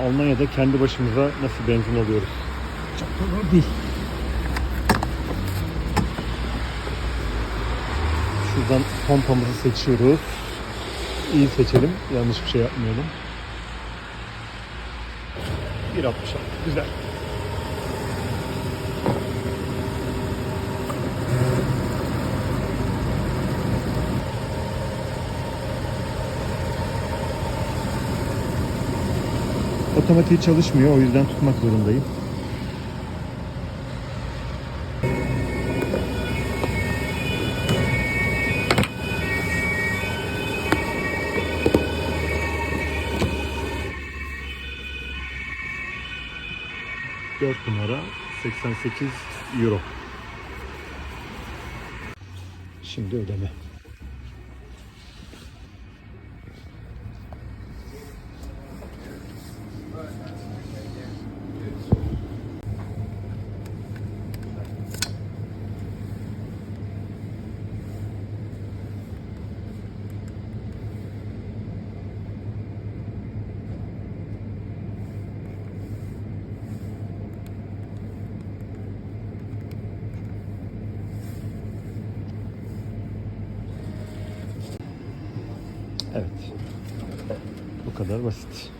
Almanya'da kendi başımıza nasıl benzin alıyoruz? Çok zor değil. Şuradan pompamızı seçiyoruz. İyi seçelim. Yanlış bir şey yapmayalım. 1.66. Güzel. Otomatiği çalışmıyor. O yüzden tutmak zorundayım. Dört numara 88 euro. Şimdi ödeme. Evet. Bu kadar basit.